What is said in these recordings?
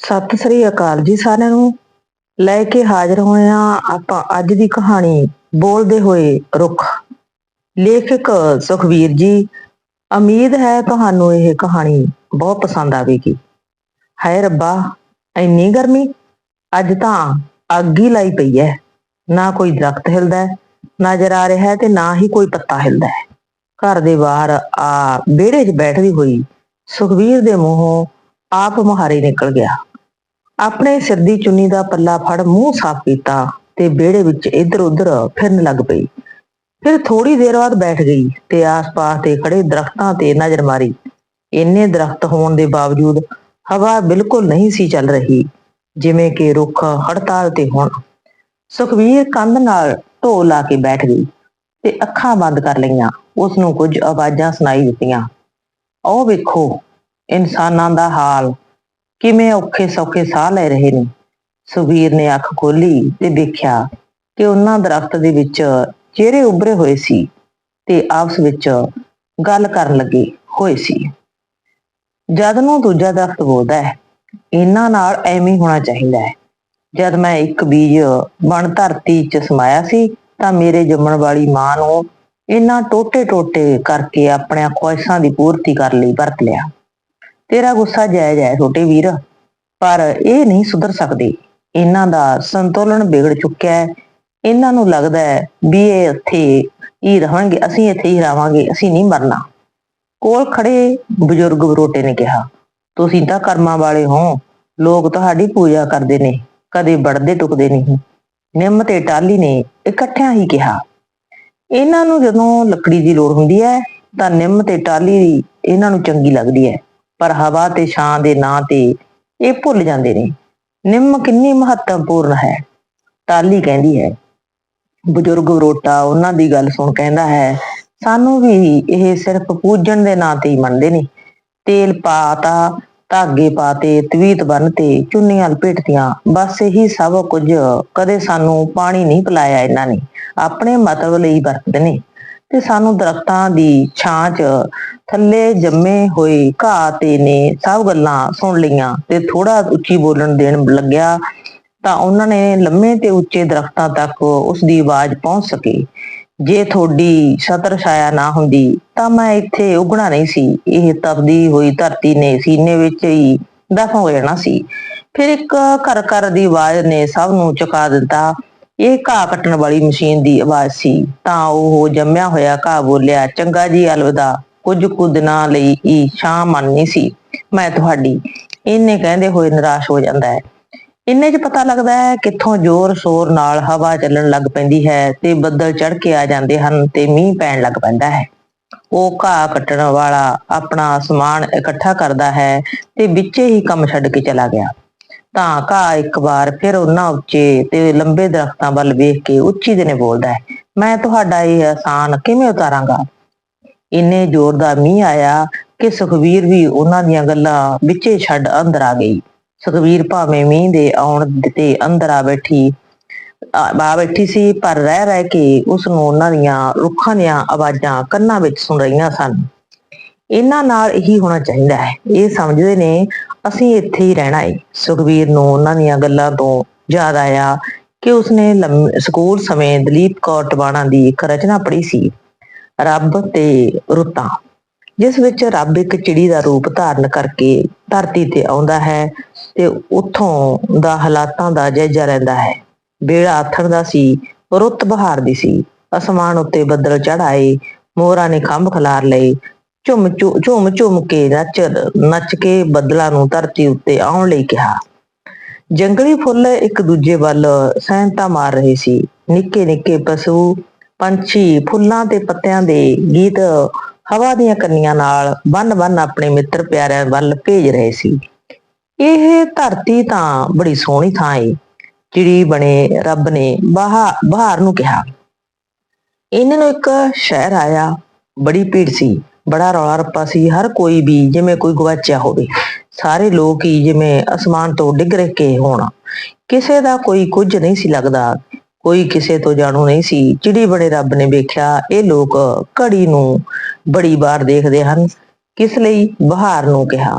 ਸਤਿ ਸ੍ਰੀ ਅਕਾਲ ਜੀ ਸਾਰਿਆਂ ਨੂੰ। ਲੈ ਕੇ ਹਾਜ਼ਰ ਹੋਏ ਆ ਆਪਾਂ ਅੱਜ ਦੀ ਕਹਾਣੀ ਬੋਲਦੇ ਹੋਏ ਰੁੱਖ। ਲੇਖਕ ਸੁਖਵੀਰ ਜੀ ਉਮੀਦ ਹੈ ਤੁਹਾਨੂੰ ਇਹ ਕਹਾਣੀ ਬਹੁਤ ਪਸੰਦ ਆਵੇਗੀ। ਹਾਏ ਰੱਬਾ ਇੰਨੀ ਗਰਮੀ? ਅੱਜ ਤਾਂ ਅੱਗ ਹੀ ਲਾਈ ਪਈ ਹੈ ਨਾ ਕੋਈ ਦਰਖਤ ਹਿਲਦਾ ਹੈ, ਨਜ਼ਰ ਆ ਰਿਹਾ ਹੈ ਤੇ ਨਾ ਹੀ ਕੋਈ ਪੱਤਾ ਹਿਲਦਾ ਹੈ ਘਰ ਦੇ ਬਾਹਰ ਆ ਵਿਹੜੇ 'ਚ ਬੈਠਦੀ ਹੋਈ ਸੁਖਵੀਰ ਦੇ ਮੂੰਹੋਂ ਆਪ ਮੁਹਾਰੇ ਨਿਕਲ ਗਿਆ। ਆਪਣੇ ਸਿਰ ਦੀ ਚੁੰਨੀ ਦਾ ਪੱਲਾ ਫੜ ਮੂੰਹ ਸਾਫ਼ ਕੀਤਾ ਤੇ ਵਿਹੜੇ ਵਿੱਚ ਇੱਧਰ ਉੱਧਰ ਫਿਰਨ ਲੱਗ ਪਈ। ਫਿਰ ਥੋੜੀ ਦੇਰ ਬਾਅਦ ਬੈਠ ਗਈ ਤੇ ਆਸ-ਪਾਸ ਦੇ ਖੜੇ ਦਰਖਤਾਂ ਤੇ ਨਜ਼ਰ ਮਾਰੀ। ਇੰਨੇ ਦਰਖਤ ਹੋਣ ਦੇ ਬਾਵਜੂਦ ਹਵਾ ਬਿਲਕੁਲ ਨਹੀਂ ਸੀ ਚੱਲ ਰਹੀ, ਜਿਵੇਂ ਕਿ ਰੁੱਖ ਹੜਤਾਲ ਤੇ ਹੋਣ। ਸੁਖਵੀਰ ਕੰਧ ਨਾਲ ਢੋ ਲਾ ਕੇ ਬੈਠ ਗਈ ਤੇ ਅੱਖਾਂ ਬੰਦ ਕਰ ਲਈਆਂ। ਉਸ ਨੂੰ ਕੁਝ ਆਵਾਜ਼ਾਂ ਸੁਣਾਈ ਦਿੱਤੀਆਂ। ਉਹ ਵੇਖੋ ਇਨਸਾਨਾਂ ਦਾ ਹਾਲ। ਕਿਵੇਂ ਔਖੇ ਸੌਖੇ ਸਾਹ ਲੈ ਰਹੇ ਨੇ? ਸੁਖਵੀਰ ਨੇ ਅੱਖ ਖੋਲੀ ਤੇ ਦੇਖਿਆ ਕਿ ਉਹਨਾਂ ਦਰਖਤ ਦੇ ਵਿੱਚ ਚਿਹਰੇ ਉੱਭਰੇ ਹੋਏ ਸੀ ਤੇ ਆਪਸ ਵਿੱਚ ਗੱਲ ਕਰਨ ਲੱਗੇ ਹੋਏ ਸੀ। ਜਦ ਨੂੰ ਦੂਜਾ ਦਰਖਤ ਬੋਲਦਾ ਹੈ, ਇਹਨਾਂ ਨਾਲ ਐਵੇਂ ਹੋਣਾ ਚਾਹੀਦਾ ਹੈ। ਜਦ ਮੈਂ ਇੱਕ ਬੀਜ ਬਣ ਧਰਤੀ 'ਚ ਸਮਾਇਆ ਸੀ, ਤਾਂ ਮੇਰੇ ਜੰਮਣ ਵਾਲੀ ਮਾਂ ਨੂੰ ਇਹਨਾਂ ਟੋਟੇ ਟੋਟੇ ਕਰਕੇ ਆਪਣੀਆਂ ਖੁਆਇਸ਼ਾਂ ਦੀ ਪੂਰਤੀ ਕਰ ਲਈ ਵਰਤ ਲਿਆ। ਤੇਰਾ ਗੁੱਸਾ ਜਾਇਜ਼ ਹੈ ਛੋਟੇ ਵੀਰ, ਪਰ ਇਹ ਨਹੀਂ ਸੁਧਰ ਸਕਦੇ। ਇਹਨਾਂ ਦਾ ਸੰਤੁਲਨ ਵਿਗੜ ਚੁੱਕਿਆ ਹੈ। ਇਹਨਾਂ ਨੂੰ ਲੱਗਦਾ ਹੈ ਵੀ ਇਹ ਇੱਥੇ ਹੀ ਰਹਾਂਗੇ, ਅਸੀਂ ਇੱਥੇ ਹੀ ਰਹਾਂਗੇ, ਅਸੀਂ ਨਹੀਂ ਮਰਨਾ। ਕੋਲ ਖੜੇ ਬਜ਼ੁਰਗ ਬਰੋਟੇ ਨੇ ਕਿਹਾ, ਤੁਸੀਂ ਤਾਂ ਕਰਮਾਂ ਵਾਲੇ ਹੋ। ਲੋਕ ਤੁਹਾਡੀ ਪੂਜਾ ਕਰਦੇ ਨੇ, ਕਦੇ ਵੜਦੇ ਟੁਕਦੇ ਨਹੀਂ। ਨਿੰਮ ਤੇ ਟਾਲੀ ਨੇ ਇਕੱਠਿਆਂ ਹੀ ਕਿਹਾ। ਇਹਨਾਂ ਨੂੰ ਜਦੋਂ ਲੱਕੜੀ ਦੀ ਲੋੜ ਹੁੰਦੀ ਹੈ, ਤਾਂ ਨਿੰਮ ਤੇ ਟਾਲੀ ਇਹਨਾਂ ਨੂੰ ਚੰਗੀ ਲੱਗਦੀ ਹੈ। ਪਰ ਹਵਾ ਤੇ ਛਾਂ ਦੇ ਨਾਂ ਤੇ ਇਹ ਭੁੱਲ ਜਾਂਦੇ ਨੇ। ਨਿੰਮ ਕਿੰਨੀ ਮਹੱਤਵਪੂਰਨ ਹੈ ਟਾਲੀ ਕਹਿੰਦੀ ਹੈ। ਬਜ਼ੁਰਗ ਰੋਟਾ ਉਹਨਾਂ ਦੀ ਗੱਲ ਸੁਣ ਕਹਿੰਦਾ ਹੈ, ਸਾਨੂੰ ਵੀ ਇਹ ਸਿਰਫ ਪੂਜਣ ਦੇ ਨਾਂ ਤੇ ਹੀ ਮੰਨਦੇ ਨੇ। ਤੇਲ ਪਾਤਾ ਧਾਗੇ ਪਾਤੇ ਤਵੀਤ ਬੰਨਤੇ ਚੁੰਨੀਆਂ ਲਪੇਟਤੀਆਂ ਬਸ ਇਹੀ ਸਭ ਕੁਝ ਕਦੇ ਸਾਨੂੰ ਪਾਣੀ ਨਹੀਂ ਪਿਲਾਇਆ ਇਹਨਾਂ ਨੇ। ਆਪਣੇ ਮਤਲਬ ਲਈ ਵਰਤਦੇ ਨੇ। ਤੇ ਸਾਨੂੰ ਦਰਖਤਾਂ ਦੀ ਛਾਂ 'ਚ ਥੱਲੇ ਜੰਮੇ ਹੋਏ ਘਾਹ ਤੇ ਨੇ ਸਭ ਗੱਲਾਂ ਸੁਣ ਲਈਆਂ ਤੇ ਥੋੜਾ ਉੱਚੀ ਬੋਲਣ ਦੇਣ ਲੱਗਿਆ ਤਾਂ ਉਹਨਾਂ ਨੇ ਲੰਮੇ ਤੇ ਉੱਚੇ ਦਰਖਤਾਂ ਤੱਕ ਉਸ ਦੀ ਆਵਾਜ਼ ਪਹੁੰਚ ਸਕੀ। ਜੇ ਤੁਹਾਡੀ ਛਤਰ ਛਾਇਆ ਨਾ ਹੁੰਦੀ ਤਾਂ ਮੈਂ ਇੱਥੇ ਉਗਣਾ ਨਹੀਂ ਸੀ। ਇਹ ਤਪਦੀ ਹੋਈ ਧਰਤੀ ਨੇ ਸੀਨੇ ਵਿੱਚ ਹੀ ਦਫਨ ਹੋ ਜਾਣਾ ਸੀ। ਫਿਰ ਇੱਕ ਘਰ ਘਰ ਦੀ ਆਵਾਜ਼ ਨੇ ਸਭ ਨੂੰ ਚੁਕਾ ਦਿੱਤਾ। ਇਹ ਘਾਹ ਕੱਟਣ ਵਾਲੀ ਮਸ਼ੀਨ ਦੀ ਆਵਾਜ਼ ਸੀ, ਤਾਂ ਉਹ ਜੰਮਿਆ ਹੋਇਆ ਘਾਹ ਬੋਲਿਆ, ਚੰਗਾ ਜੀ, ਅਲਵਿਦਾ। ਕੁਝ ਕੁ ਦਿਨਾਂ ਲਈ ਹੀ ਸ਼ਾਮ ਮੰਨਣੀ ਸੀ ਮੈਂ ਤੁਹਾਡੀ। ਇਹਨੇ ਕਹਿੰਦੇ ਹੋਏ ਨਿਰਾਸ਼ ਹੋ ਜਾਂਦਾ ਹੈ। ਇੰਨੇ 'ਚ ਪਤਾ ਲੱਗਦਾ ਹੈ ਕਿੱਥੋਂ ਜ਼ੋਰ ਸ਼ੋਰ ਨਾਲ ਹਵਾ ਚੱਲਣ ਲੱਗ ਪੈਂਦੀ ਹੈ ਤੇ ਬੱਦਲ ਚੜ ਕੇ ਆ ਜਾਂਦੇ ਹਨ ਤੇ ਮੀਂਹ ਪੈਣ ਲੱਗ ਪੈਂਦਾ ਹੈ। ਉਹ ਘਾਹ ਕੱਟਣ ਵਾਲਾ ਆਪਣਾ ਸਮਾਨ ਇਕੱਠਾ ਕਰਦਾ ਹੈ ਤੇ ਵਿੱਚੇ ਹੀ ਕੰਮ ਛੱਡ ਕੇ ਚਲਾ ਗਿਆ। ਤਾਂ ਘਾਹ ਇੱਕ ਵਾਰ ਫਿਰ ਉਹਨਾਂ ਉੱਚੇ ਤੇ ਲੰਬੇ ਦਰਖਤਾਂ ਵੱਲ ਵੇਖ ਕੇ ਉੱਚੀ ਦਿਨੇ ਬੋਲਦਾ ਹੈ, ਮੈਂ ਤੁਹਾਡਾ ਇਹ ਆਸਾਨ ਕਿਵੇਂ ਉਤਾਰਾਂਗਾ? ਇੰਨੇ ਜ਼ੋਰ ਦਾ ਮੀਂਹ ਆਇਆ ਕਿ ਸੁਖਵੀਰ ਵੀ ਉਹਨਾਂ ਦੀਆਂ ਗੱਲਾਂ ਵਿੱਚੇ ਛੱਡ ਅੰਦਰ ਆ ਗਈ। ਸੁਖਵੀਰ ਭਾਵੇਂ ਮੀਂਹ ਦੇ ਆਉਣ ਤੇ ਅੰਦਰ ਆ ਬੈਠੀ, ਆ ਆ ਬੈਠੀ ਸੀ, ਪਰ ਰਹਿ ਰਹਿ ਕੇ ਉਸ ਨੂੰ ਉਹਨਾਂ ਦੀਆਂ ਰੁੱਖਾਂ ਦੀਆਂ ਆਵਾਜ਼ਾਂ ਕੰਨਾਂ ਵਿੱਚ ਸੁਣ ਰਹੀਆਂ ਸਨ। ਇਹਨਾਂ ਨਾਲ ਇਹੀ ਹੋਣਾ ਚਾਹੀਦਾ ਹੈ। ਇਹ ਸਮਝਦੇ ਨੇ, ਅਸੀਂ ਇੱਥੇ ਹੀ ਰਹਿਣਾ ਹੈ ਸੁਖਵੀਰ ਨੂੰ ਉਹਨਾਂ ਦੀਆਂ ਗੱਲਾਂ ਤੋਂ ਯਾਦ ਆਇਆ ਕਿ ਉਸਨੇ ਸਕੂਲ ਸਮੇਂ ਦਲੀਪ ਕੌਰ ਟਵਾਣਾ ਦੀ ਇੱਕ ਰਚਨਾ ਪੜ੍ਹੀ ਸੀ, ਰੱਬ ਤੇ ਰੁੱਤਾਂ। ਜਿਸ ਵਿੱਚ ਰੱਬ ਇੱਕ ਚਿੜੀ ਦਾ ਰੂਪ ਧਾਰਨ ਕਰਕੇ ਧਰਤੀ ਤੇ ਆਉਂਦਾ ਹੈ ਤੇ ਉੱਥੋਂ ਦਾ ਹਾਲਾਤਾਂ ਦਾ ਜਾਇਜ਼ਾ ਲੈਂਦਾ ਹੈ। ਬੇੜਾ ਆਥਣ ਦਾ ਸੀ, ਰੁੱਤ ਬਹਾਰ ਦੀ ਸੀ। ਅਸਮਾਨ ਉੱਤੇ ਬੱਦਲ ਚੜਾਏ ਮੋਹਰਾਂ ਨੇ ਖੰਭ ਖਲਾਰ ਲਏ ਝੁੰਮ ਝੁ- ਝੁੰਮ ਝੁੰਮ ਕੇ ਨੱਚ ਨੱਚ ਕੇ ਬੱਦਲਾਂ ਨੂੰ ਧਰਤੀ ਉੱਤੇ ਆਉਣ ਲਈ ਕਿਹਾ। ਜੰਗਲੀ ਫੁੱਲ ਇੱਕ ਦੂਜੇ ਵੱਲ ਸੈਂਤਾ ਮਾਰ ਰਹੇ ਸੀ। ਨਿੱਕੇ ਨਿੱਕੇ ਪਸ਼ੂ, ਪੰਛੀ, ਫੁੱਲਾਂ ਤੇ ਪੱਤਿਆਂ ਦੇ ਗੀਤ ਹਵਾ ਦੀਆਂ ਕੰਨੀਆਂ ਨਾਲ ਬੰਨ ਬੰਨ ਆਪਣੇ ਮਿੱਤਰ ਪਿਆਰਿਆਂ ਵੱਲ ਭੇਜ ਰਹੇ ਸੀ। ਇਹ ਧਰਤੀ ਤਾਂ ਬੜੀ ਸੋਹਣੀ ਥਾਂ ਏ, ਚਿੜੀ ਬਣੇ, ਰੱਬ ਨੇ ਬਾਹਾ, ਬਹਾਰ ਨੂੰ ਕਿਹਾ। ਇਹਨਾਂ ਨੂੰ ਇੱਕ ਸ਼ਹਿਰ ਆਇਆ, ਬੜੀ ਭੀੜ ਸੀ। ਬੜਾ ਰੌਲਾ ਰੱਪਾ ਸੀ, ਹਰ ਕੋਈ ਵੀ ਜਿਵੇਂ ਕੋਈ ਗਵਾਚਿਆ ਹੋਵੇ। ਸਾਰੇ ਲੋਕ ਹੀ ਜਿਵੇਂ ਅਸਮਾਨ ਤੋਂ ਡਿੱਗ ਰਹੇ ਕੇ ਹੋਣ। ਕਿਸੇ ਦਾ ਕੋਈ ਕੁਝ ਨਹੀਂ ਸੀ ਲੱਗਦਾ, ਕੋਈ ਕਿਸੇ ਤੋਂ ਜਾਣੂ ਨਹੀਂ ਸੀ। ਚਿੜੀ ਬੜੇ ਰੱਬ ਨੇ ਵੇਖਿਆ, ਇਹ ਲੋਕ ਘੜੀ ਨੂੰ ਬੜੀ ਵਾਰ ਦੇਖਦੇ ਹਨ। ਕਿਸ ਲਈ? ਬਹਾਰ ਨੂੰ ਕਿਹਾ,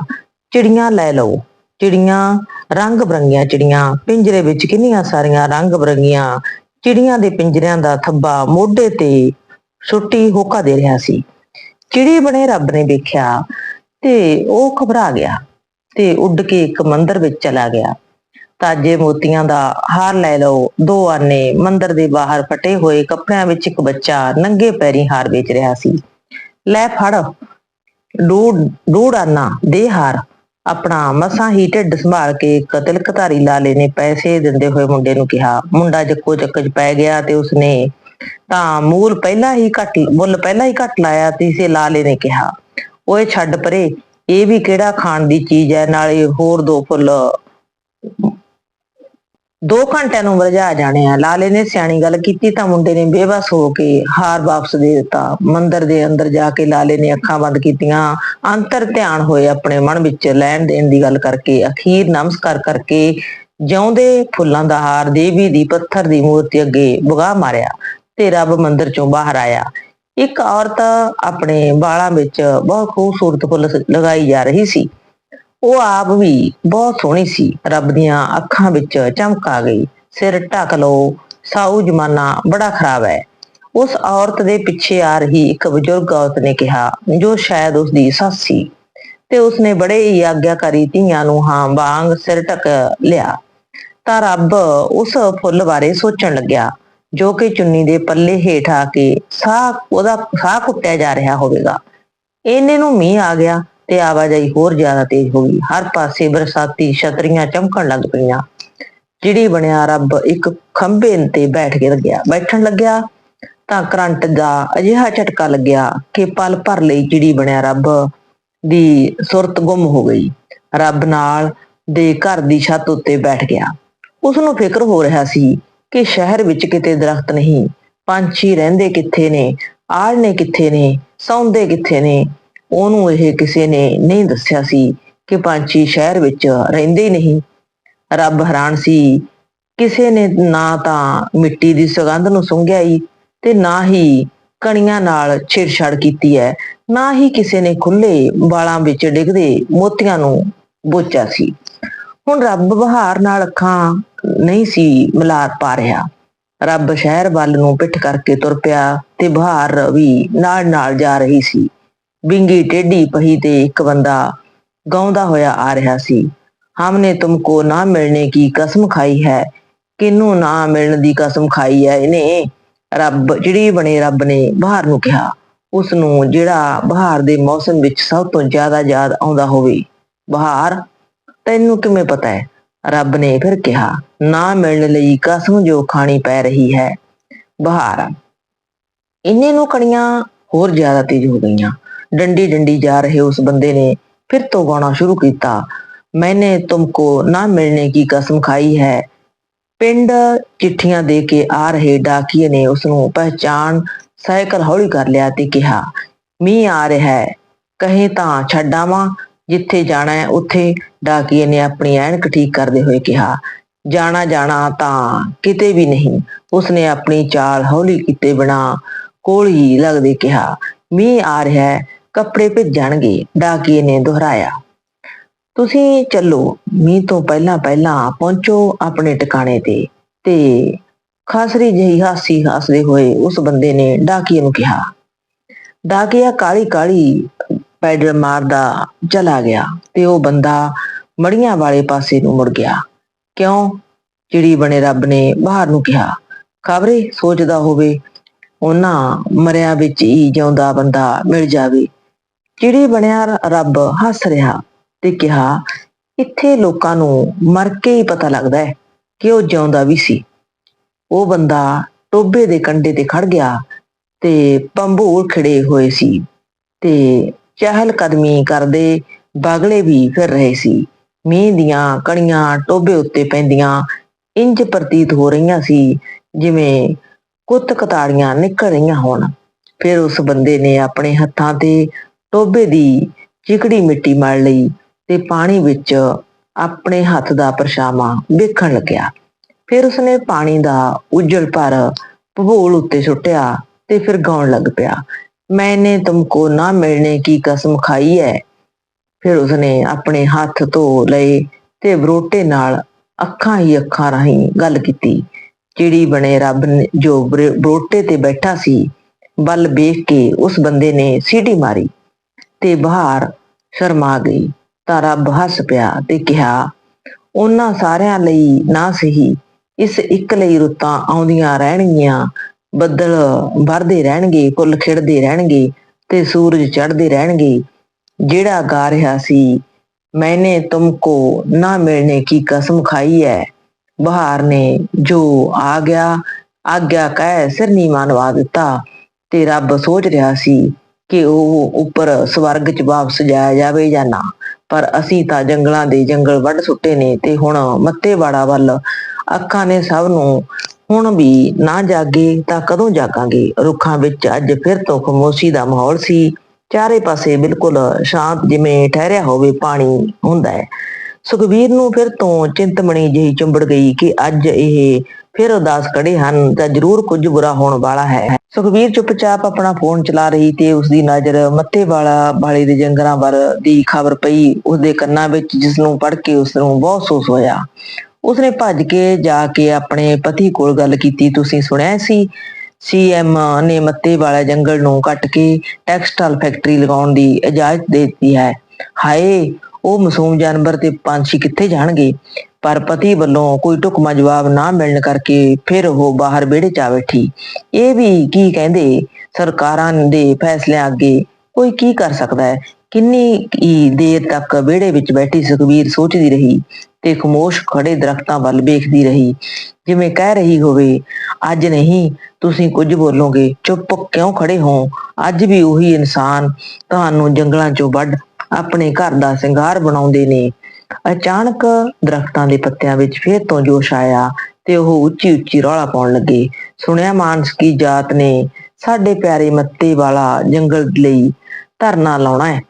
ਚਿੜੀਆਂ ਲੈ ਲਓ। ਚਿੜੀਆਂ, ਰੰਗ ਬਰੰਗੀਆਂ ਚਿੜੀਆਂ। ਪਿੰਜਰੇ ਵਿੱਚ ਕਿੰਨੀਆਂ ਸਾਰੀਆਂ ਰੰਗ ਬਰੰਗੀਆਂ। ਚਿੜੀਆਂ ਦੇ ਪਿੰਜਰਿਆਂ ਦਾ ਥੱਬਾ ਮੋਢੇ ਤੇ ਸੁੱਟੀ ਹੋਕਾ ਦੇ ਰਿਹਾ ਸੀ। ਚਿੜੀ ਬਣੇ ਰੱਬ ਨੇ ਵੇਖਿਆ ਤੇ ਉਹ ਘਬਰਾ ਗਿਆ ਤੇ ਉੱਡ ਕੇ ਇੱਕ ਮੰਦਰ ਵਿੱਚ ਚਲਾ ਗਿਆ। ਤਾਜੇ ਮੋਤੀਆਂ ਦਾ ਹਾਰ ਲੈ ਲਓ, ਦੋ ਆਨੇ ਮੰਦਰ ਦੇ ਬਾਹਰ ਫਟੇ ਹੋਏ ਕੱਪੜਿਆਂ ਵਿੱਚ ਇੱਕ ਬੱਚਾ ਨੰਗੇ ਪੈਰੀ ਹਾਰ ਵੇਚ ਰਿਹਾ ਸੀ। ਲੈ ਫੜ ਡੂੜ ਡੂੜ ਆਨਾ ਦੇ ਹਾਰ। ਆਪਣਾ ਮਸਾਂ ਹੀ ਢਿੱਡ ਸੰਭਾਲ ਕੇ ਕਤਲ ਕਤਾਰੀ ਲਾਲੇ ਨੇ ਪੈਸੇ ਦਿੰਦੇ ਹੋਏ ਮੁੰਡੇ ਨੂੰ ਕਿਹਾ। ਮੁੰਡਾ ਜੱਕੋ ਚੱਕ ਚ ਪੈ ਗਿਆ ਤੇ ਉਸਨੇ ਤਾਂ ਮੂਲ ਪਹਿਲਾਂ ਹੀ ਘੱਟ, ਮੁੱਲ ਪਹਿਲਾਂ ਹੀ ਘੱਟ ਲਾਇਆ ਤੇ ਲਾਲੇ ਨੇ ਕਿਹਾ। ਓਏ ਛੱਡ ਪਰੇ, ਇਹ ਵੀ ਕਿਹੜਾ ਖਾਣ ਦੀ ਚੀਜ਼ ਹੈ, ਨਾਲੇ ਹੋਰ ਦੋ ਫੁੱਲ। ਦੋ ਘੰਟਿਆਂ ਨੂੰ ਵਰਜਾ ਜਾਣੇ ਆ। ਲਾਲੇ ਨੇ ਸਿਆਣੀ ਗੱਲ ਕੀਤੀ, ਤਾਂ ਮੁੰਡੇ ਨੇ ਬੇਬਸ ਹੋ ਕੇ ਹਾਰ ਵਾਪਸ ਦੇ ਦਿੱਤਾ। ਮੰਦਰ ਦੇ ਅੰਦਰ ਜਾ ਕੇ ਲਾਲੇ ਨੇ ਅੱਖਾਂ ਬੰਦ ਕੀਤੀਆਂ। ਅੰਤਰ ਧਿਆਨ ਹੋਏ ਆਪਣੇ ਮਨ ਵਿੱਚ ਲੈਣ ਦੇਣ ਦੀ ਗੱਲ ਕਰਕੇ, ਅਖੀਰ ਨਮਸਕਾਰ ਕਰਕੇ ਜਿਉਂਦੇ ਫੁੱਲਾਂ ਦਾ ਹਾਰ, ਦੇਵੀ ਦੀ ਪੱਥਰ ਦੀ ਮੂਰਤੀ ਅੱਗੇ ਬੁਗਾ ਮਾਰਿਆ। ਤੇ ਰੱਬ ਮੰਦਰ ਚੋਂ ਬਾਹਰ ਆਇਆ। ਇੱਕ ਔਰਤ ਆਪਣੇ ਵਾਲਾਂ ਵਿੱਚ ਬਹੁਤ ਖੂਬਸੂਰਤ ਫੁੱਲ ਲਗਾਈ ਜਾ ਰਹੀ ਸੀ। ਉਹ ਆਪ ਵੀ ਬਹੁਤ ਸੋਹਣੀ ਸੀ। ਰੱਬ ਦੀਆਂ ਅੱਖਾਂ ਵਿੱਚ ਚਮਕ ਆ ਗਈ। ਸਿਰ ਢੱਕ ਲਓ, ਸਾਊ ਜਮਾਨਾ ਬੜਾ ਖਰਾਬ ਹੈ। ਉਸ ਔਰਤ ਦੇ ਪਿੱਛੇ ਆ ਰਹੀ ਇੱਕ ਬਜ਼ੁਰਗ ਔਰਤ ਨੇ ਕਿਹਾ, ਜੋ ਸ਼ਾਇਦ ਉਸ ਦੀ ਸੱਸ ਸੀ। ਤੇ ਉਸਨੇ ਬੜੇ ਹੀ ਆਗਿਆਕਾਰੀ ਧੀਆਂ ਨੂੰ ਹਾਂ ਵਾਂਗ ਸਿਰ ਢੱਕ ਲਿਆ। ਤਾਂ ਰੱਬ ਉਸ ਫੁੱਲ ਬਾਰੇ ਸੋਚਣ ਲੱਗਿਆ। ਜੋ ਕਿ ਚੁੰਨੀ ਦੇ ਪੱਲੇ ਹੇਠ ਆ ਕੇ ਸਾਹ ਉਹਦਾ ਸਾਹ ਕੁੱਟਿਆ ਜਾ ਰਿਹਾ ਹੋਵੇਗਾ। ਇਹਨੇ ਨੂੰ ਮੀਂਹ ਆ ਗਿਆ ਤੇ ਆਵਾਜਾਈ ਹੋਰ ਜ਼ਿਆਦਾ ਤੇਜ਼ ਹੋ ਗਈ। ਹਰ ਪਾਸੇ ਬਰਸਾਤੀ ਛਤਰੀਆਂ ਚਮਕਣ ਲੱਗ ਪਈਆਂ। ਜਿਹੜੀ ਬਣਿਆ ਰੱਬ ਇੱਕ ਖੰਭੇ ਤੇ ਬੈਠ ਕੇ ਲੱਗਿਆ। ਬੈਠਣ ਲੱਗਿਆ ਤਾਂ ਕਰੰਟ ਦਾ ਅਜਿਹਾ ਝਟਕਾ ਲੱਗਿਆ ਕਿ ਪਲ ਭਰ ਲਈ ਜਿਹੜੀ ਬਣਿਆ ਰੱਬ ਦੀ ਸੁਰਤ ਗੁੰਮ ਹੋ ਗਈ। ਰੱਬ ਨਾਲ ਦੇ ਘਰ ਦੀ ਛੱਤ ਉੱਤੇ ਬੈਠ ਗਿਆ। ਉਸ ਨੂੰ ਫਿਕਰ ਹੋ ਰਿਹਾ ਸੀ ਕਿ ਸ਼ਹਿਰ ਵਿੱਚ ਕਿਤੇ ਦਰਖਤ ਨਹੀਂ, ਪੰਛੀ ਰਹਿੰਦੇ ਕਿੱਥੇ ਨੇ ਆੜਨੇ ਕਿੱਥੇ ਨੇ, ਸੌਂਦੇ ਕਿੱਥੇ ਨੇ? ਉਹਨੂੰ ਇਹ ਕਿਸੇ ਨੇ ਨਹੀਂ ਦੱਸਿਆ ਸੀ ਕਿ ਪੰਛੀ ਸ਼ਹਿਰ ਵਿੱਚ ਰਹਿੰਦੇ ਹੀ ਨਹੀਂ। ਰੱਬ ਹੈਰਾਨ ਸੀ। ਕਿਸੇ ਨੇ ਨਾ ਤਾਂ ਮਿੱਟੀ ਦੀ ਸੁਗੰਧ ਨੂੰ ਸੁੰਘਿਆ ਹੀ ਤੇ ਨਾ ਹੀ ਕਣੀਆਂ ਨਾਲ ਛੇੜਛਾੜ ਕੀਤੀ ਹੈ ਨਾ ਹੀ ਕਿਸੇ ਨੇ ਖੁੱਲੇ ਵਾਲਾਂ ਵਿੱਚ ਡਿੱਗਦੇ ਮੋਤੀਆਂ ਨੂੰ ਬੋਚਿਆ ਸੀ। ਹੁਣ ਰੱਬ ਬਹਾਰ ਨਾਲ ਅੱਖਾਂ ਨਹੀਂ ਸੀ ਮਿਲਾ ਪਾ ਰਿਹਾ। ਰੱਬ ਸ਼ਹਿਰ ਵੱਲ ਨੂੰ ਪਿੱਠ ਕਰਕੇ ਤੁਰ ਪਿਆ ਤੇ ਬਹਾਰ ਵੀ ਨਾਲ ਨਾਲ ਜਾ ਰਹੀ ਸੀ। ਬਿੰਗੀ ਟੇਢੀ ਪਹੀ ਤੇ ਇੱਕ ਬੰਦਾ ਗਾਉਂਦਾ ਹੋਇਆ ਆ ਰਿਹਾ ਸੀ। ਹਮਨੇ ਤੁਮਕੋ ਨਾ ਮਿਲਣੇ ਕੀ ਕਸਮ ਖਾਈ ਹੈ? ਕਿਨੂੰ ਨਾ ਮਿਲਣ ਦੀ ਕਸਮ ਖਾਈ ਹੈ ਇਹਨੇ? ਰੱਬ, ਜਿਹੜੀ ਬਣੇ ਰੱਬ ਨੇ ਬਹਾਰ ਨੂੰ ਕਿਹਾ। ਉਸ ਨੂੰ ਜਿਹੜਾ ਬਹਾਰ ਦੇ ਮੌਸਮ ਵਿੱਚ ਸਭ ਤੋਂ ਜ਼ਿਆਦਾ ਯਾਦ ਆਉਂਦਾ ਹੋਵੇ। ਬਹਾਰ ਤੈਨੂੰ ਕਿਵੇਂ ਪਤਾ ਹੈ? ਰੱਬ ਨੇ ਫਿਰ ਕਿਹਾ, ਨਾ ਮਿਲਣ ਲਈ ਕਸਮ ਜੋ ਖਾਣੀ ਪੈ ਰਹੀ ਹੈ। ਬਹਾਰ। ਇੰਨੇ ਨੂੰ ਕਣੀਆਂ ਹੋਰ ਜ਼ਿਆਦਾ ਤੇਜ਼ ਹੋ ਗਈਆਂ। ਡੰਡੀ ਡੰਡੀ ਜਾ ਰਹੇ ਉਸ ਬੰਦੇ ਨੇ ਫਿਰ ਤੋਂ ਗਾਉਣਾ ਸ਼ੁਰੂ ਕੀਤਾ। ਮੈਨੇ ਤੁਮਕੋ ਨਾ ਮਿਲਣੇ ਕੀ ਕਸਮ ਖਾਈ ਹੈ? ਪਿੰਡ ਚਿੱਠੀਆਂ ਦੇ ਕੇ ਆ ਰਹੇ ਡਾਕੀਏ ਨੇ ਉਸ ਨੂੰ ਪਹਿਚਾਨ ਸਾਈਕਲ ਹੌਲੀ ਕਰ ਲਿਆ ਤੇ ਕਿਹਾ, ਮੀਂਹ ਆ ਰਿਹਾ ਹੈ, ਕਹੇ ਤਾਂ ਛੱਡਾਵਾਂ ਜਿੱਥੇ ਜਾਣਾ ਹੈ, ਉੱਥੇ ਡਾਕੀਏ ਨੇ ਆਪਣੀ ਐਨਕ ਠੀਕ ਕਰਦੇ ਹੋਏ ਕਿਹਾ, ਜਾਣਾ ਜਾਣਾ ਤਾਂ ਕਿਤੇ ਵੀ ਨਹੀਂ। ਉਸਨੇ ਆਪਣੀ ਚਾਲ ਹੌਲੀ ਕੀਤੇ ਬਿਨਾ ਕੋਲ ਹੀ ਲੱਗਦੇ ਕਿਹਾ, ਮੀਂਹ ਆ ਰਿਹਾ ਹੈ, ਕੱਪੜੇ ਭਿੱਜਣਗੇ ਡਾਕੀਏ ਨੇ ਦੁਹਰਾਇਆ, ਤੁਸੀਂ ਚੱਲੋ, ਮੀਂਹ ਤੋਂ ਪਹਿਲਾਂ ਪਹਿਲਾਂ ਪਹੁੰਚੋ ਆਪਣੇ ਟਿਕਾਣੇ ਤੇ। ਤੇ ਖਾਸਰੀ ਜਿਹੀ ਹਾਸੀ ਹੱਸਦੇ ਹੋਏ ਉਸ ਬੰਦੇ ਨੇ ਡਾਕੀਏ ਨੂੰ ਕਿਹਾ ਡਾਕੀਆ ਕਾਲੀ ਕਾਲੀ ਪੈਡਲ ਮਾਰਦਾ ਚਲਾ ਗਿਆ ਤੇ ਉਹ ਬੰਦਾ ਮੜੀਆਂ ਵਾਲੇ ਪਾਸੇ ਨੂੰ ਮੁੜ ਗਿਆ। ਕਿਉਂ? ਚਿੜੀ ਬਣੇ ਰੱਬ ਨੇ ਬਾਹਰ ਨੂੰ ਕਿਹਾ। ਖਬਰੇ ਸੋਚਦਾ ਹੋਵੇ, ਉਹਨਾਂ ਮਰਿਆ ਵਿੱਚ ਹੀ ਜਿਉਂਦਾ ਬੰਦਾ ਮਿਲ ਜਾਵੇ। ਚਿੜੀ ਬਣਿਆ ਰੱਬ ਹੱਸ ਰਿਹਾ ਤੇ ਕਿਹਾ, ਇੱਥੇ ਲੋਕਾਂ ਨੂੰ ਮਰ ਕੇ ਹੀ ਪਤਾ ਲੱਗਦਾ ਹੈ ਕਿ ਉਹ ਜਿਉਂਦਾ ਵੀ ਸੀ। ਉਹ ਬੰਦਾ ਟੋਬੇ ਦੇ ਕੰਢੇ ਤੇ ਖੜ ਗਿਆ ਤੇ ਪੰਬੂਲ ਖੜੇ ਹੋਏ ਸੀ ਤੇ ਚਹਿਲ ਕਦਮੀ ਕਰਦੇ ਬਾਗਲੇ ਵੀ ਫਿਰ ਰਹੇ ਸੀ। ਮੀਂਹ ਦੀਆਂ ਕਣੀਆਂ ਟੋਬੇ ਉੱਤੇ ਪੈਂਦੀਆਂ ਇੰਜ ਪ੍ਰਤੀਤ ਹੋ ਰਹੀਆਂ ਸੀ, ਜਿਵੇਂ ਕੁੱਤ ਕਤਾੜੀਆਂ ਨਿਕਲ ਰਹੀਆਂ ਹੋਣ। ਫਿਰ ਉਸ ਬੰਦੇ ਨੇ ਆਪਣੇ ਹੱਥਾਂ ਤੇ ਟੋਬੇ ਦੀ ਚਿਕੜੀ ਮਿੱਟੀ ਮਲ ਲਈ ਤੇ ਪਾਣੀ ਵਿੱਚ ਆਪਣੇ ਹੱਥ ਦਾ ਪਰਛਾਵਾਂ ਵੇਖਣ ਲੱਗਿਆ। ਫਿਰ ਉਸਨੇ ਪਾਣੀ ਦਾ ਉਜਲ ਭਰ ਭੂਗੋਲ ਉੱਤੇ ਸੁੱਟਿਆ ਤੇ ਫਿਰ ਗਾਉਣ ਲੱਗ ਪਿਆ। ਮੈਨੇ ਤੁਮਕੋ ਨਾ ਮਿਲਣੇ ਕੀ ਕਸਮ ਖਾਈ ਹੈ ਫਿਰ ਉਸਨੇ ਆਪਣੇ ਹੱਥ ਧੋ ਲਏ ਤੇ ਬਰੋਟੇ ਨਾਲ ਅੱਖਾਂ ਹੀ ਅੱਖਾਂ ਰਾਹੀਂ ਗੱਲ ਕੀਤੀ ਚਿੜੀ ਬਣੇ ਰੱਬ ਨੇ ਜੋ ਬਰ- ਬਰੋਟੇ ਤੇ ਬੈਠਾ ਸੀ ਬਲ ਵੇਖ ਕੇ ਉਸ ਬੰਦੇ ਨੇ ਸੀਟੀ ਮਾਰੀ ਤੇ ਬਹਾਰ ਸ਼ਰਮਾ ਗਈ ਤਾਂ ਰੱਬ ਹੱਸ ਪਿਆ ਤੇ ਕਿਹਾ ਉਹਨਾਂ ਸਾਰਿਆਂ ਲਈ ਨਾ ਸਹੀ ਇਸ ਇੱਕ ਲਈ ਰੁੱਤਾਂ ਆਉਂਦੀਆਂ ਰਹਿਣਗੀਆਂ ਬੱਦਲ ਵਰਦੇ ਰਹਿਣਗੇ, ਫੁੱਲ ਖਿੜਦੇ ਰਹਿਣਗੇ ਤੇ ਸੂਰਜ ਚੜ੍ਹਦੇ ਰਹਿਣਗੇ। ਜਿਹੜਾ ਗਾ ਰਿਹਾ ਸੀ, ਮੈਨੇ ਤੁਮਕੋ ਨਾ ਮਿਲਨੇ ਕੀ ਕਸਮ ਖਾਈ ਹੈ ਬਹਾਰ ਨੇ ਜੋ ਆ ਗਿਆ, ਆਗਿਆ ਕਹਿ ਸਿਰ ਨੀਵਾਂ ਨਵਾ ਦਿੱਤਾ। ਤੇ ਰੱਬ ਸੋਚ ਰਿਹਾ ਸੀ ਕਿ ਉਹ ਉੱਪਰ ਸਵਰਗ 'ਚ ਵਾਪਸ ਜਾਇਆ ਜਾਵੇ ਜਾਂ ਨਾ। ਪਰ ਅਸੀਂ ਤਾਂ ਜੰਗਲਾਂ ਦੇ ਜੰਗਲ ਵੱਢ ਸੁੱਟੇ ਨੇ ਤੇ ਹੁਣ ਮੱਤੇਵਾੜਾ ਵੱਲ ਅੱਖਾਂ ਨੇ ਸਭ ਨੂੰ ਹੁਣ ਵੀ ਨਾ ਜਾਗੇ ਤਾਂ ਕਦੋਂ ਜਾਗਾਂਗੇ? ਰੁੱਖਾਂ ਵਿੱਚ ਅੱਜ ਫਿਰ ਤੋਂ ਖਮੋਸ਼ੀ ਦਾ ਮਾਹੌਲ ਸੀ। ਚਾਰੇ ਪਾਸੇ ਬਿਲਕੁਲ ਸ਼ਾਂਤ ਜਿਵੇਂ ਠਹਿਰਿਆ ਹੋਵੇ ਪਾਣੀ ਹੁੰਦਾ ਹੈ। ਸੁਖਵੀਰ ਨੂੰ ਫਿਰ ਤੋਂ ਚਿੰਤਮਣੀ ਜਿਹੀ ਚੁੰਬੜ ਗਈ ਕਿ ਅੱਜ ਇਹ ਫਿਰ ਉਦਾਸ ਖੜੇ ਹਨ ਤਾਂ ਜ਼ਰੂਰ ਕੁਝ ਬੁਰਾ ਹੋਣ ਵਾਲਾ ਹੈ। ਸੁਖਵੀਰ ਚੁੱਪਚਾਪ ਆਪਣਾ ਫੋਨ ਚਲਾ ਰਹੀ ਤੇ ਉਸ ਦੀ ਨਜ਼ਰ ਮੱਤੇ ਵਾਲਾ ਬਾਲੇ ਦੇ ਜੰਗਲਾਂ ਵੱਲ ਦੀ ਖਬਰ ਪਈ। ਉਸ ਦੇ ਕੰਨਾਂ ਵਿੱਚ ਜਿਸ ਨੂੰ ਪੜ੍ਹ ਕੇ ਉਸ ਨੂੰ ਬਹੁਤ ਅਫਸੋਸ ਹੋਇਆ। ਉਸਨੇ ਭੱਜ ਕੇ ਜਾ ਕੇ ਆਪਣੇ ਪਤੀ ਕੋਲ ਗੱਲ ਕੀਤੀ। ਤੁਸੀਂ ਸੁਣਿਆ ਸੀ? ਸੀਐਮ ਨੇ ਮੱਤੇ ਵਾਲਾ ਜੰਗਲ ਨੂੰ ਕੱਟ ਕੇ ਟੈਕਸਟਾਈਲ ਫੈਕਟਰੀ ਲਗਾਉਣ ਦੀ ਇਜਾਜ਼ਤ ਦੇ ਦਿੱਤੀ ਹੈ। ਹਾਏ, ਉਹ ਮਾਸੂਮ ਜਾਨਵਰ ਤੇ ਪੰਛੀ ਕਿੱਥੇ ਜਾਣਗੇ? ਪਰ ਪਤੀ ਵੱਲੋਂ ਕੋਈ ਢੁਕਮਾ ਜਵਾਬ ਨਾ ਮਿਲਣ ਕਰਕੇ ਫਿਰ ਉਹ ਬਾਹਰ ਵਿਹੜੇ 'ਚ ਆ ਬੈਠੀ। ਇਹ ਵੀ ਕੀ ਕਹਿੰਦੇ? ਸਰਕਾਰਾਂ ਦੇ ਫੈਸਲਿਆਂ ਅੱਗੇ ਕੋਈ ਕੀ ਕਰ ਸਕਦਾ ਹੈ? ਕਿੰਨੀ ਹੀ ਦੇਰ ਤੱਕ ਵਿਹੜੇ ਵਿੱਚ ਬੈਠੀ ਸੁਖਵੀਰ ਸੋਚਦੀ ਰਹੀ ਤੇ ਖਮੋਸ਼ ਖੜੇ ਦਰਖਤਾਂ ਵੱਲ ਵੇਖਦੀ ਰਹੀ। ਜਿਵੇਂ ਕਹਿ ਰਹੀ ਹੋਵੇ, ਅੱਜ ਨਹੀਂ, ਤੁਸੀਂ ਕੁਝ ਬੋਲੋਗੇ, ਚੁੱਪ ਕਿਉਂ ਖੜੇ ਹੋ? ਅੱਜ ਵੀ ਉਹੀ ਇਨਸਾਨ ਤੁਹਾਨੂੰ ਜੰਗਲਾਂ 'ਚੋਂ ਵੱਢ ਆਪਣੇ ਘਰ ਦਾ ਸ਼ਿੰਗਾਰ ਬਣਾਉਂਦੇ ਨੇ। ਅਚਾਨਕ ਦਰਖਤਾਂ ਦੇ ਪੱਤਿਆਂ ਵਿੱਚ ਫੇਰ ਤੋਂ ਜੋਸ਼ ਆਇਆ ਤੇ ਉਹ ਉੱਚੀ ਉੱਚੀ ਰੌਲਾ ਪਾਉਣ ਲੱਗੇ। ਸੁਣਿਆ ਮਾਨਸਕੀ ਜਾਤ ਨੇ, ਸਾਡੇ ਪਿਆਰੇ ਮੱਤੇ ਵਾਲਾ ਜੰਗਲ ਲਈ ਧਰਨਾ ਲਾਉਣਾ ਹੈ।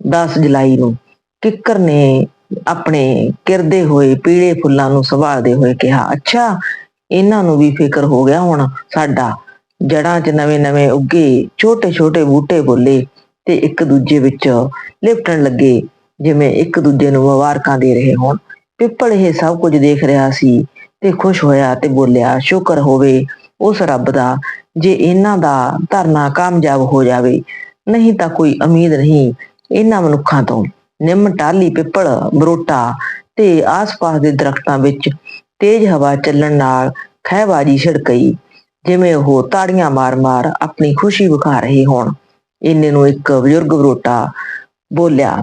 10 ਜੁਲਾਈ ਨੂੰ ਕਿੱਕਰ ਨੇ ਆਪਣੇ ਕਿਰਦੇ ਹੋਏ ਪੀਲੇ ਫੁੱਲਾਂ ਨੂੰ ਸੰਭਾਲਦੇ ਹੋਏ ਕਿਹਾ, ਅੱਛਾ, ਇਹਨਾਂ ਨੂੰ ਵੀ ਫਿਕਰ ਹੋ ਗਿਆ ਹੁਣ ਸਾਡਾ। ਜੜਾਂ 'ਚ ਨਵੇਂ-ਨਵੇਂ ਉੱਗੇ ਛੋਟੇ-ਛੋਟੇ ਬੂਟੇ ਬੋਲੇ ਤੇ ਇੱਕ ਦੂਜੇ ਵਿੱਚ ਲਿਪਟਣ ਲੱਗੇ, ਜਿਵੇਂ ਇੱਕ ਦੂਜੇ ਨੂੰ ਮੁਬਾਰਕਾਂ ਦੇ ਰਹੇ ਹੋਣ। ਪਿੱਪਲ ਇਹ ਸਭ ਕੁਝ ਦੇਖ ਰਿਹਾ ਸੀ ਤੇ ਖੁਸ਼ ਹੋਇਆ ਤੇ ਬੋਲਿਆ, ਸ਼ੁਕਰ ਹੋਵੇ ਉਸ ਰੱਬ ਦਾ, ਜੇ ਇਹਨਾਂ ਦਾ ਧਰਨਾ ਕਾਮਯਾਬ ਹੋ ਜਾਵੇ। ਨਹੀਂ ਤਾਂ ਕੋਈ ਉਮੀਦ ਨਹੀਂ ਇਹਨਾਂ ਮਨੁੱਖਾਂ ਤੋਂ। ਨਿੰਮ ਟਾਲੀ ਪਿੱਪਲ, ਬਰੋਟਾ ਤੇ ਆਸ-ਪਾਸ ਦੇ ਦਰਖਤਾਂ ਵਿੱਚ ਤੇਜ਼ ਹਵਾ ਚੱਲਣ ਨਾਲ ਖਹਿਬਾਜੀ ਛਿੜਕਈ, ਜਿਵੇਂ ਉਹ ਤਾੜੀਆਂ ਮਾਰ-ਮਾਰ ਆਪਣੀ ਖੁਸ਼ੀ ਵਿਖਾ ਰਹੇ ਹੋਣ। ਇੰਨੇ ਨੂੰ ਇੱਕ ਬਜ਼ੁਰਗ ਬਰੋਟਾ ਬੋਲਿਆ,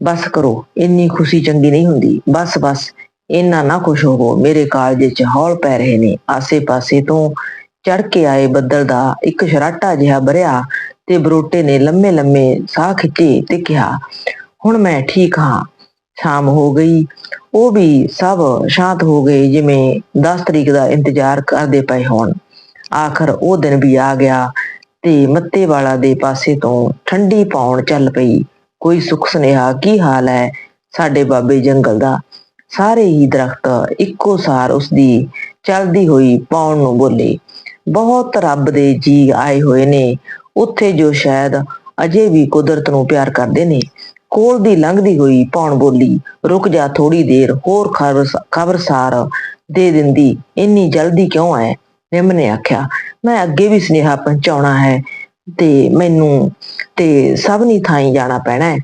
ਬਸ ਕਰੋ, ਇੰਨੀ ਖੁਸ਼ੀ ਚੰਗੀ ਨਹੀਂ ਹੁੰਦੀ। ਬਸ ਬਸ ਇੰਨਾ ਨਾ ਖੁਸ਼ ਹੋਵੋ। ਮੇਰੇ ਕਾਲਜੇ 'ਚ ਹੌਲ ਪੈ ਰਹੇ ਨੇ। ਆਸੇ-ਪਾਸੇ ਤੋਂ ਚੜ ਕੇ ਆਏ ਬੱਦਲ ਦਾ ਇੱਕ ਸ਼ਰਾਟਾ ਜਿਹਾ ਭਰਿਆ ਤੇ ਬਰੋਟੇ ਨੇ ਲੰਮੇ-ਲੰਮੇ ਸਾਹ ਖਿੱਚੇ ਤੇ ਕਿਹਾ, ਹੁਣ ਮੈਂ ਠੀਕ ਹਾਂ, ਸ਼ਾਮ ਹੋ ਗਈ। ਉਹ ਵੀ ਸਭ ਸ਼ਾਂਤ ਹੋ ਗਏ ਜਿਵੇਂ 10 ਤਰੀਕ ਦਾ ਇੰਤਜ਼ਾਰ ਕਰਦੇ ਪਏ ਹੋਣ। ਆਖਰ ਉਹ ਦਿਨ ਵੀ ਆ ਗਿਆ ਤੇ ਮੱਤੇ ਵਾਲਾ ਦੇ ਪਾਸੇ ਤੋਂ ਠੰਡੀ ਪਾਉਣ ਚੱਲ ਪਈ। ਕੋਈ ਸੁਖ ਸੁਨੇਹਾ ਕੀ ਹਾਲ ਹੈ ਸਾਡੇ ਬਾਬੇ ਜੰਗਲ ਦਾ? ਸਾਰੇ ਹੀ ਦਰਖਤ ਇੱਕੋ ਸਾਰ ਉਸ ਦੀ ਚਲਦੀ ਹੋਈ ਪਾਉਣ ਨੂੰ ਬੋਲੇ। ਬਹੁਤ ਰੱਬ ਦੇ ਜੀ ਆਏ ਹੋਏ ਨੇ। ਉੱਥੇ ਜੋ ਸ਼ਾਇਦ ਅਜੇ ਵੀ ਕੁਦਰਤ ਨੂੰ ਪਿਆਰ ਕਰਦੇ ਨੇ, ਕੋਲ ਦੀ ਲੰਘਦੀ ਹੋਈ ਪੌਣ ਬੋਲੀ, ਰੁਕ ਜਾ ਥੋੜੀ ਦੇਰ, ਹੋਰ ਖਬਰ- ਖਬਰਸਾਰ ਦੇ ਦਿੰਦੀ, ਇੰਨੀ ਜਲਦੀ ਕਿਉਂ ਹੈ ਨਿੰਮ ਨੇ ਆਖਿਆ, ਮੈਂ ਅੱਗੇ ਵੀ ਸੁਨੇਹਾ ਪਹੁੰਚਾਉਣਾ ਹੈ ਤੇ ਮੈਨੂੰ ਤੇ ਸਭਨੀ ਥਾਈਂ ਜਾਣਾ ਪੈਣਾ ਹੈ।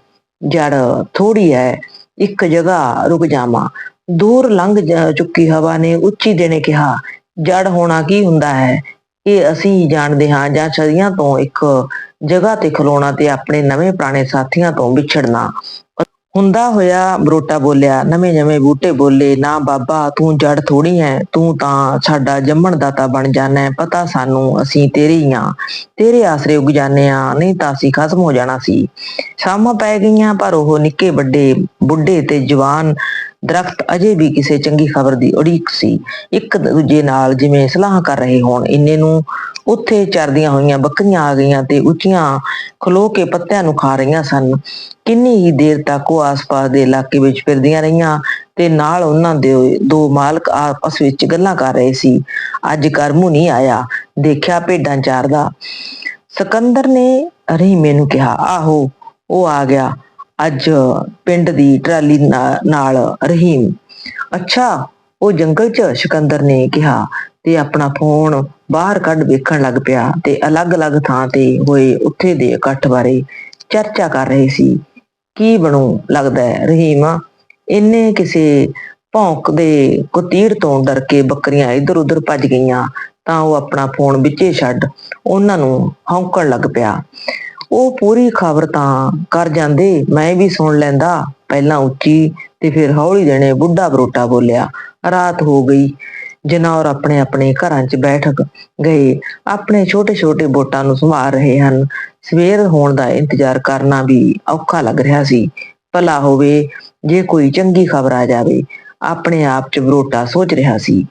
ਜੜ ਥੋੜੀ ਹੈ ਇੱਕ ਜਗ੍ਹਾ ਰੁਕ ਜਾਵਾਂ। ਦੂਰ ਲੰਘ ਜਾ- ਚੁੱਕੀ ਹਵਾ ਨੇ ਉੱਚੀ ਦੇਣੇ ਕਿਹਾ, ਜੜ ਹੋਣਾ ਕੀ ਹੁੰਦਾ ਹੈ? ਇਹ ਅਸੀਂ ਜਾਣਦੇ ਹਾਂ ਜਾਂ ਸਦੀਆਂ ਤੋਂ ਇੱਕ ਜਗ੍ਹਾ ਤੇ ਖਲੋਣਾ ਤੇ ਆਪਣੇ ਨਵੇਂ ਪੁਰਾਣੇ ਸਾਥੀਆਂ ਤੋਂ ਵਿਛੜਨਾ। ਹੁੰਦਾ ਹੋਇਆ ਬਰੋਟਾ ਬੋਲਿਆ, ਨਵੇਂ ਨਵੇਂ ਬੂਟੇ ਬੋਲੇ, ਨਾ ਬਾਬਾ, ਤੂੰ ਜੜ ਥੋੜੀ ਹੈ ਤੂੰ ਤਾਂ ਸਾਡਾ ਜੰਮਣ ਦਾਤਾ ਬਣ ਜਾਣਾ, ਪਤਾ ਸਾਨੂੰ ਅਸੀਂ ਤੇਰੇ ਹੀ ਆ, ਤੇਰੇ ਆਸਰੇ ਉਗ ਜਾਣੇ ਆ, ਨਹੀਂ ਤਾਂ ਅਸੀਂ ਖਤਮ ਹੋ ਜਾਣਾ ਸੀ। ਸ਼ਾਮਾਂ ਪੈ ਗਈਆਂ, ਪਰ ਉਹ ਨਿੱਕੇ ਵੱਡੇ ਬੁੱਢੇ ਤੇ ਜਵਾਨ ਦਰਖਤ ਅਜੇ ਵੀ ਕਿਸੇ ਚੰਗੀ ਖਬਰ ਦੀ ਉਡੀਕ ਸੀ। ਇੱਕ ਦੂਜੇ ਨਾਲ ਜਿਵੇਂ ਸਲਾਹ ਕਰ ਰਹੇ ਹੋਣ, ਇੰਨੇ ਨੂੰ ਉੱਥੇ ਚਰਦੀਆਂ ਹੋਈਆਂ, ਬੱਕਰੀਆਂ ਆ ਗਈਆਂ ਤੇ ਉੱਚੀਆਂ ਖਲੋ ਕੇ ਪੱਤਿਆਂ ਨੂੰ ਖਾ ਰਹੀਆਂ ਸਨ। ਕਿੰਨੀ ਹੀ ਦੇਰ ਤੱਕ ਉਹ ਆਸ-ਪਾਸ ਦੇ ਇਲਾਕੇ ਵਿੱਚ ਫਿਰਦੀਆਂ ਰਹੀਆਂ ਤੇ ਨਾਲ ਉਹਨਾਂ ਦੇ ਦੋ ਮਾਲਕ ਆਪਸ ਵਿੱਚ ਗੱਲਾਂ ਕਰ ਰਹੇ ਸੀ। ਅੱਜ ਕਰਮੂ ਨਹੀਂ ਆਇਆ, ਦੇਖਿਆ ਭੇਡਾਂ ਚਾਰਦਾ। ਸਕੰਦਰ ਨੇ ਰਹੀਮੇ ਨੂੰ ਕਿਹਾ, ਆਹੋ, ਉਹ ਆ ਗਿਆ। ਅੱਜ ਪਿੰਡ ਦੀ ਟਰਾਲੀ ਨਾਲ ਰਹੀਮ। ਅੱਛਾ, ਉਹ ਜੰਗਲ 'ਚ ਸਿਕੰਦਰ ਨੇ ਕਿਹਾ ਤੇ ਆਪਣਾ ਫੋਨ ਬਾਹਰ ਕੱਢ ਵੇਖਣ ਲੱਗ ਪਿਆ ਤੇ ਅਲੱਗ-ਅਲੱਗ ਥਾਂ ਤੇ ਹੋਏ ਉੱਥੇ ਦੇ ਇਕੱਠ ਬਾਰੇ ਚਰਚਾ ਕਰ ਰਹੇ ਸੀ। ਕੀ ਬਣੂ ਲੱਗਦਾ ਹੈ, ਰਹੀਮ? ਇੰਨੇ ਕਿਸੇ ਭੌਂਕ ਦੇ ਕੁਤੀੜ ਤੋਂ ਡਰ ਕੇ ਬੱਕਰੀਆਂ ਇੱਧਰ-ਉੱਧਰ ਭੱਜ ਗਈਆਂ ਤਾਂ ਉਹ ਆਪਣਾ ਫੋਨ ਵਿੱਚੇ ਛੱਡ ਉਹਨਾਂ ਨੂੰ ਹੌਂਕਣ ਲੱਗ ਪਿਆ। ਉਹ ਪੂਰੀ ਖਬਰ ਤਾਂ ਕਰ ਜਾਂਦੇ, ਮੈਂ ਵੀ ਸੁਣ ਲੈਂਦਾ। ਪਹਿਲਾਂ ਉੱਚੀ ਤੇ ਫਿਰ ਹੌਲੀ ਜਣੇ ਬੁੱਢਾ ਬਰੋਟਾ ਬੋਲਿਆ, ਰਾਤ ਹੋ ਗਈ। ਜਨੌਰ ਆਪਣੇ ਆਪਣੇ ਘਰਾਂ 'ਚ ਬੈਠਕ ਗਏ, ਆਪਣੇ ਛੋਟੇ ਛੋਟੇ ਬੋਟਾਂ ਨੂੰ ਸੰਭਾਲ ਰਹੇ ਹਨ। ਸਵੇਰ ਹੋਣ ਦਾ ਇੰਤਜ਼ਾਰ ਕਰਨਾ ਵੀ ਔਖਾ ਲੱਗ ਰਿਹਾ ਸੀ। ਭਲਾ ਹੋਵੇ, ਜੇ ਕੋਈ ਚੰਗੀ ਖਬਰ ਆ ਜਾਵੇ, ਆਪਣੇ ਆਪ 'ਚ ਬਰੋਟਾ ਸੋਚ ਰਿਹਾ ਸੀ।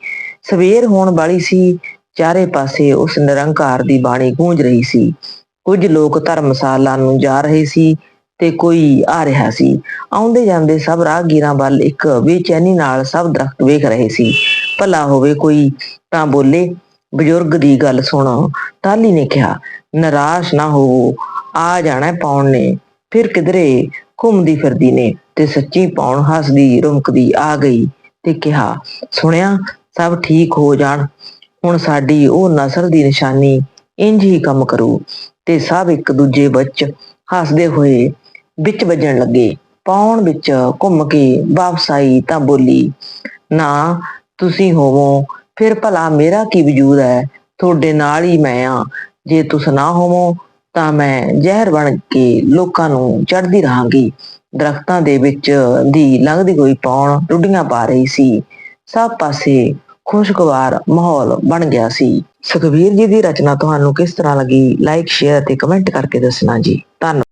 ਸਵੇਰ ਹੋਣ ਵਾਲੀ ਸੀ, ਚਾਰੇ ਪਾਸੇ ਉਸ ਨਿਰੰਕਾਰ ਦੀ ਬਾਣੀ ਗੂੰਜ ਰਹੀ ਸੀ। ਕੁਝ ਲੋਕ ਧਰਮਸ਼ਾਲਾ ਨੂੰ ਜਾ ਰਹੇ ਸੀ ਤੇ ਕੋਈ ਆ ਰਿਹਾ ਸੀ। ਆਉਂਦੇ ਜਾਂਦੇ ਸਭ ਰਾਹਗੀਰਾਂ ਵੱਲ ਇੱਕ ਬੇਚੈਨੀ ਨਾਲ ਸਭ ਦਰਖਤ ਵੇਖ ਰਹੇ ਸੀ। ਭਲਾ ਹੋਵੇ ਕੋਈ ਤਾਂ ਬੋਲੇ, ਬਜ਼ੁਰਗ ਦੀ ਗੱਲ ਸੁਣ। ਟਾਲੀ ਨੇ ਕਿਹਾ, ਨਿਰਾਸ਼ ਨਾ ਹੋਵੋ, ਆ ਜਾਣਾ ਪੌਣ ਨੇ। ਫਿਰ ਕਿਧਰੇ ਘੁੰਮਦੀ ਫਿਰਦੀ ਨੇ ਤੇ ਸੱਚੀ ਪਾਉਣ ਹੱਸਦੀ, ਰੁਮਕਦੀ ਆ ਗਈ ਤੇ ਕਿਹਾ, ਸੁਣਿਆ, ਸਭ ਠੀਕ ਹੋ ਜਾਣ। ਹੁਣ ਸਾਡੀ ਉਹ ਨਸਰ ਦੀ ਨਿਸ਼ਾਨੀ ਇੰਜ ਹੀ ਕੰਮ ਕਰੂ। ਤੇ ਸਭ ਇੱਕ ਦੂਜੇ ਵਿੱਚ ਹੱਸਦੇ ਹੋਏ ਵਿੱਚ ਵੱਜਣ ਲੱਗੇ। ਪੌਣ ਵਿੱਚ ਘੁੰਮ ਕੇ ਵਾਪਸ ਆਈ ਤਾਂ ਬੋਲੀ, ਨਾ, ਤੁਸੀਂ ਹੋਵੋ। ਫਿਰ ਭਲਾ ਮੇਰਾ ਕੀ ਵਜੂਦ ਹੈ? ਤੁਹਾਡੇ ਨਾਲ ਹੀ ਮੈਂ ਆ। ਜੇ ਤੁਸੀਂ ਨਾ ਹੋਵੋ, ਤਾਂ ਮੈਂ ਜ਼ਹਿਰ ਬਣ ਕੇ ਲੋਕਾਂ ਨੂੰ ਚੜਦੀ ਰਹਾਂਗੀ। ਦਰਖਤਾਂ ਦੇ ਵਿੱਚ ਦੀ ਲੰਘਦੀ ਹੋਈ ਪੌਣ ਡੁੱਡੀਆਂ ਪਾ ਰਹੀ ਸੀ। ਸਭ ਪਾਸੇ ਖੁਸ਼ਗਵਾਰ ਮਾਹੌਲ ਬਣ ਗਿਆ ਸੀ। ਸੁਖਵੀਰ ਜੀ ਦੀ ਰਚਨਾ ਤੁਹਾਨੂੰ ਕਿਸ ਤਰ੍ਹਾਂ ਲੱਗੀ? ਲਾਈਕ ਸ਼ੇਅਰ ਤੇ ਕਮੈਂਟ ਕਰਕੇ ਦੱਸਣਾ ਜੀ। ਧੰਨਵਾਦ।